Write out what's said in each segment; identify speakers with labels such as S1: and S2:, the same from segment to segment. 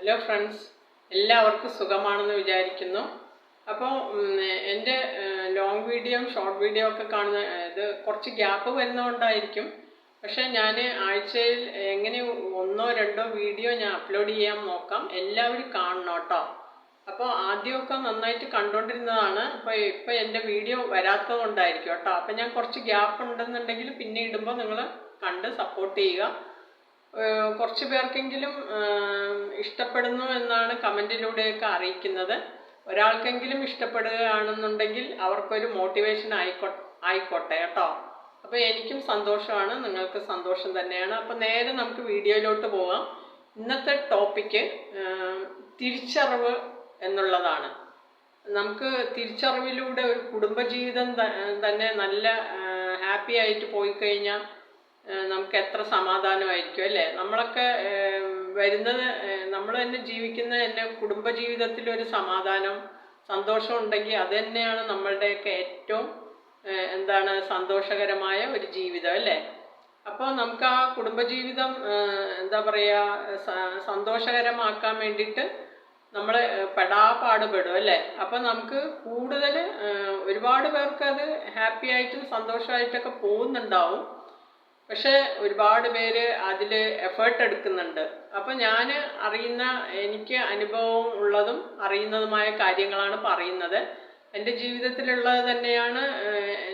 S1: Hello friends എല്ലാവർക്കും സുഖമാണെന്ന് വിചാരിക്കുന്നു. അപ്പോൾ എന്റെ ലോങ് വീഡിയോ ഷോർട്ട് വീഡിയോ ഒക്കെ കാണുന്ന ഇത് കുറച്ച് ഗ്യാപ്പ് വരുന്നതുകൊണ്ടായിരിക്കും. പക്ഷേ ഞാൻ ആഴ്ചയിൽ എങ്ങനെ ഒന്നോ രണ്ടോ വീഡിയോ ഞാൻ അപ്ലോഡ് ചെയ്യാൻ നോക്കാം. എല്ലാവരും കാണണം കേട്ടോ. അപ്പോൾ ആദ്യമൊക്കെ നന്നായിട്ട് കണ്ടുകൊണ്ടിരുന്നതാണ്. അപ്പോൾ ഇപ്പോൾ എന്റെ വീഡിയോ വരാത്തത് കൊണ്ടായിരിക്കും കേട്ടോ. അപ്പോൾ ഞാൻ കുറച്ച് ഗ്യാപ്പ് ഉണ്ടെന്നുണ്ടെങ്കിൽ പിന്നെ ഇടുമ്പോൾ നിങ്ങൾ കണ്ട് സപ്പോർട്ട് ചെയ്യുക. കുറച്ച് പേർക്കെങ്കിലും ഇഷ്ടപ്പെടുന്നു എന്നാണ് കമന്റിലൂടെയൊക്കെ അറിയിക്കുന്നത്. ഒരാൾക്കെങ്കിലും ഇഷ്ടപ്പെടുകയാണെന്നുണ്ടെങ്കിൽ അവർക്കൊരു മോട്ടിവേഷൻ ആയിക്കോ ആയിക്കോട്ടെ കേട്ടോ. അപ്പോൾ എനിക്കും സന്തോഷമാണ് നിങ്ങൾക്ക് സന്തോഷം തന്നെയാണ്. അപ്പോൾ നേരെ നമുക്ക് വീഡിയോയിലോട്ട് പോകാം. ഇന്നത്തെ ടോപ്പിക്ക് തിരിച്ചറിവ് എന്നുള്ളതാണ്. നമുക്ക് തിരിച്ചറിവിലൂടെ ഒരു കുടുംബജീവിതം തന്നെ നല്ല ഹാപ്പി ആയിട്ട് പോയി കഴിഞ്ഞാൽ നമുക്ക് എത്ര സമാധാനമായിരിക്കും അല്ലേ? നമ്മളൊക്കെ വരുന്നത് നമ്മൾ തന്നെ ജീവിക്കുന്ന തന്നെ കുടുംബജീവിതത്തിൽ ഒരു സമാധാനം സന്തോഷം ഉണ്ടെങ്കിൽ അത് തന്നെയാണ് നമ്മളുടെയൊക്കെ ഏറ്റവും എന്താണ് സന്തോഷകരമായ ഒരു ജീവിതം അല്ലേ? അപ്പോൾ നമുക്ക് ആ കുടുംബജീവിതം എന്താ പറയുക സന്തോഷകരമാക്കാൻ വേണ്ടിയിട്ട് നമ്മൾ പെടാപാടുപെടും അല്ലേ? അപ്പം നമുക്ക് കൂടുതൽ ഒരുപാട് പേർക്ക് അത് ഹാപ്പി ആയിട്ടും സന്തോഷമായിട്ടൊക്കെ പോകുന്നുണ്ടാവും. പക്ഷെ ഒരുപാട് പേര് അതിൽ എഫേർട്ട് എടുക്കുന്നുണ്ട്. അപ്പം ഞാൻ അറിയുന്ന എനിക്ക് അനുഭവം ഉള്ളതും അറിയുന്നതുമായ കാര്യങ്ങളാണ് പറയുന്നത്. എന്റെ ജീവിതത്തിലുള്ളത് തന്നെയാണ്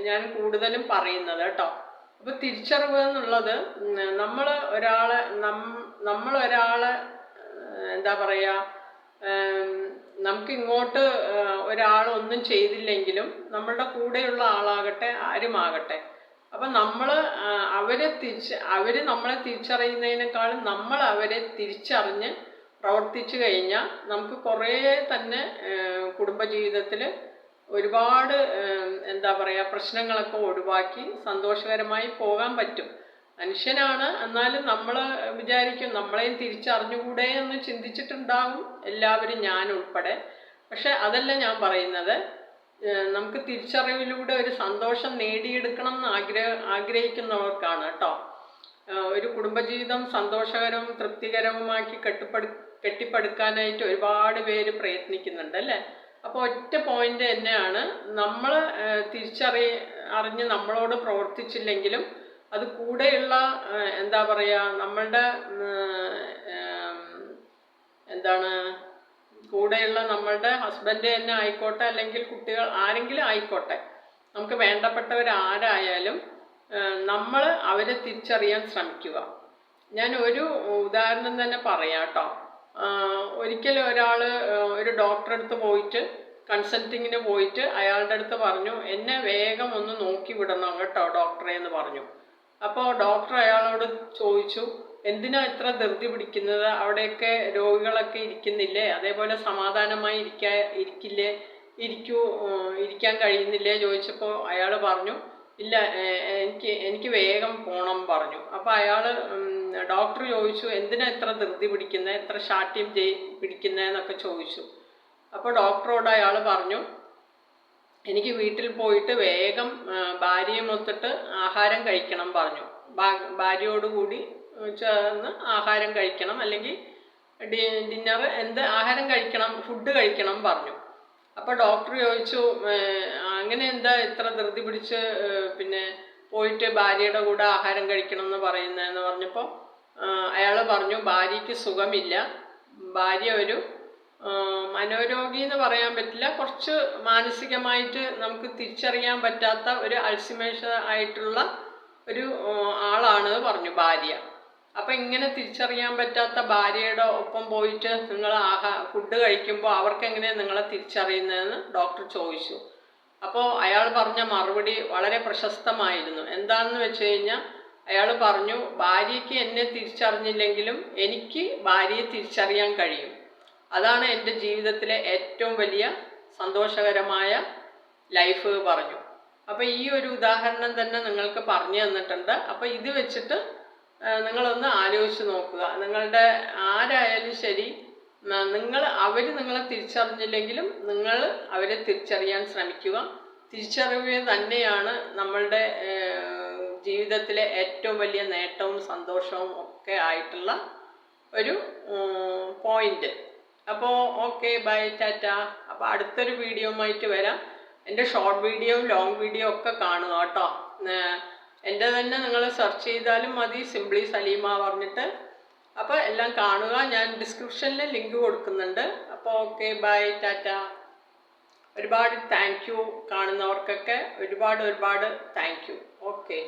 S1: ഞാൻ കൂടുതലും പറയുന്നത് കേട്ടോ. അപ്പോൾ തിരിച്ചറിവ് എന്നുള്ളത് നമ്മൾ ഒരാളെ നമ്മൾ ഒരാളെ എന്താ പറയുക നമുക്ക് ഇങ്ങോട്ട് ഒരാൾ ഒന്നും ചെയ്തില്ലെങ്കിലും നമ്മളുടെ കൂടെയുള്ള ആളാകട്ടെ ആരുമാകട്ടെ അപ്പം നമ്മൾ അവരെ തിരിച്ച് അവർ നമ്മളെ തിരിച്ചറിയുന്നതിനേക്കാളും നമ്മൾ അവരെ തിരിച്ചറിഞ്ഞ് പ്രവർത്തിച്ചു കഴിഞ്ഞാൽ നമുക്ക് കുറേ തന്നെ കുടുംബജീവിതത്തിൽ ഒരുപാട് എന്താ പറയുക പ്രശ്നങ്ങളൊക്കെ ഒഴിവാക്കി സന്തോഷകരമായി പോകാൻ പറ്റും. മനുഷ്യനാണ് എന്നാലും നമ്മൾ വിചാരിക്കും നമ്മളെയും തിരിച്ചറിഞ്ഞുകൂടെ എന്ന് ചിന്തിച്ചിട്ടുണ്ടാകും എല്ലാവരും ഞാൻ ഉൾപ്പെടെ പക്ഷെ അതല്ല ഞാൻ പറയുന്നത് നമുക്ക് തിരിച്ചറിവിലൂടെ ഒരു സന്തോഷം നേടിയെടുക്കണം എന്ന് ആഗ്രഹ ആഗ്രഹിക്കുന്നവർക്കാണ് കേട്ടോ. ഒരു കുടുംബജീവിതം സന്തോഷകരവും തൃപ്തികരവുമാക്കി കെട്ടിപ്പടു കെട്ടിപ്പടുക്കാനായിട്ട് ഒരുപാട് പേര് പ്രയത്നിക്കുന്നുണ്ട് അല്ലേ? അപ്പോൾ ഒറ്റ പോയിന്റ് തന്നെയാണ്. നമ്മൾ തിരിച്ചറി അറിഞ്ഞ് നമ്മളോട് പ്രവർത്തിച്ചില്ലെങ്കിലും അത് കൂടെയുള്ള എന്താ പറയുക നമ്മളുടെ എന്താണ് കൂടെയുള്ള നമ്മളുടെ ഹസ്ബൻഡ് തന്നെ ആയിക്കോട്ടെ അല്ലെങ്കിൽ കുട്ടികൾ ആരെങ്കിലും ആയിക്കോട്ടെ. നമുക്ക് വേണ്ടപ്പെട്ടവർ ആരായാലും നമ്മൾ അവരെ തിരിച്ചറിയാൻ ശ്രമിക്കുക. ഞാൻ ഒരു ഉദാഹരണം തന്നെ പറയാം കേട്ടോ. ഒരിക്കൽ ഒരാൾ ഒരു ഡോക്ടറെ അടുത്ത് പോയിട്ട് കൺസൾട്ടിങ്ങിന് പോയിട്ട് അയാളുടെ അടുത്ത് പറഞ്ഞു എന്നെ വേഗം ഒന്ന് നോക്കി വിടണം കേട്ടോ ഡോക്ടറെ എന്ന് പറഞ്ഞു. അപ്പോൾ ഡോക്ടർ അയാളോട് ചോദിച്ചു എന്തിനാ ഇത്ര ധൃതി പിടിക്കുന്നത്? അവിടെയൊക്കെ രോഗികളൊക്കെ ഇരിക്കുന്നില്ലേ? അതേപോലെ സമാധാനമായി ഇരിക്കാ ഇരിക്കില്ലേ? ഇരിക്കൂ ഇരിക്കാൻ കഴിയുന്നില്ലേ? ചോദിച്ചപ്പോൾ അയാൾ പറഞ്ഞു ഇല്ല എനിക്ക് എനിക്ക് വേഗം പോകണം പറഞ്ഞു. അപ്പോൾ അയാൾ ഡോക്ടർ ചോദിച്ചു എന്തിനാ ഇത്ര ധൃതി പിടിക്കുന്നത് എത്ര ശാഠ്യം ചെയ് പിടിക്കുന്നതെന്നൊക്കെ ചോദിച്ചു. അപ്പോൾ ഡോക്ടറോട് അയാൾ പറഞ്ഞു എനിക്ക് വീട്ടിൽ പോയിട്ട് വേഗം ആ, ഭാര്യയെ മൊത്തിട്ട് ആഹാരം കഴിക്കണം പറഞ്ഞു. ഭാര്യയോടുകൂടി ചേർന്ന് ആഹാരം കഴിക്കണം. അല്ലെങ്കിൽ ഡി ഡിന്നർ എന്ത് ആഹാരം കഴിക്കണം ഫുഡ് കഴിക്കണം പറഞ്ഞു. അപ്പോൾ ഡോക്ടർ ചോദിച്ചു അങ്ങനെ എന്താ ഇത്ര ധൃതി പിടിച്ച് പിന്നെ പോയിട്ട് ഭാര്യയുടെ കൂടെ ആഹാരം കഴിക്കണം എന്ന് പറയുന്നതെന്ന് പറഞ്ഞപ്പോൾ അയാൾ പറഞ്ഞു ഭാര്യയ്ക്ക് സുഖമില്ല. ഭാര്യ ഒരു മനോരോഗി എന്ന് പറയാൻ പറ്റില്ല. കുറച്ച് മാനസികമായിട്ട് നമുക്ക് തിരിച്ചറിയാൻ പറ്റാത്ത ഒരു അൾസിമേഷ ആയിട്ടുള്ള ഒരു ആളാണ് പറഞ്ഞു ഭാര്യ. അപ്പം ഇങ്ങനെ തിരിച്ചറിയാൻ പറ്റാത്ത ഭാര്യയുടെ ഒപ്പം പോയിട്ട് നിങ്ങൾ ആഹാ ഫുഡ് കഴിക്കുമ്പോൾ അവർക്ക് എങ്ങനെയാണ് നിങ്ങളെ തിരിച്ചറിയുന്നതെന്ന് ഡോക്ടർ ചോദിച്ചു. അപ്പോൾ അയാൾ പറഞ്ഞ മറുപടി വളരെ പ്രശസ്തമായിരുന്നു. എന്താണെന്ന് വെച്ച് കഴിഞ്ഞാൽ അയാൾ പറഞ്ഞു ഭാര്യയ്ക്ക് എന്നെ തിരിച്ചറിഞ്ഞില്ലെങ്കിലും എനിക്ക് ഭാര്യയെ തിരിച്ചറിയാൻ കഴിയും. അതാണ് എന്റെ ജീവിതത്തിലെ ഏറ്റവും വലിയ സന്തോഷകരമായ ലൈഫ് പറഞ്ഞു. അപ്പോൾ ഈ ഒരു ഉദാഹരണം തന്നെ നിങ്ങൾക്ക് പറഞ്ഞു തന്നിട്ടുണ്ട്. അപ്പോൾ ഇത് വെച്ചിട്ട് നിങ്ങളൊന്ന് ആലോചിച്ച് നോക്കുക. നിങ്ങളുടെ ആരായാലും ശരി നിങ്ങൾ അവർ നിങ്ങളെ തിരിച്ചറിഞ്ഞില്ലെങ്കിലും നിങ്ങൾ അവരെ തിരിച്ചറിയാൻ ശ്രമിക്കുക. തിരിച്ചറിവ് തന്നെയാണ് നമ്മളുടെ ജീവിതത്തിലെ ഏറ്റവും വലിയ നേട്ടവും സന്തോഷവും ഒക്കെ ആയിട്ടുള്ള ഒരു പോയിന്റ്. അപ്പോൾ ഓക്കെ ബൈ ടാറ്റ അപ്പോൾ അടുത്തൊരു വീഡിയോയുമായിട്ട് വരാം. എന്റെ ഷോർട്ട് വീഡിയോ ലോങ് വീഡിയോ ഒക്കെ കാണുക കേട്ടോ. എന്റെ തന്നെ നിങ്ങൾ സെർച്ച് ചെയ്താലും മതി സിംപ്ലി സലീമ പറഞ്ഞിട്ട്. അപ്പോൾ എല്ലാം കാണുക. ഞാൻ ഡിസ്ക്രിപ്ഷനിൽ ലിങ്ക് കൊടുക്കുന്നുണ്ട്. അപ്പോൾ ഓക്കെ ബൈ ടാറ്റ ഒരുപാട് താങ്ക് യു കാണുന്നവർക്കൊക്കെ ഒരുപാട് ഒരുപാട് താങ്ക് യു ഓക്കെ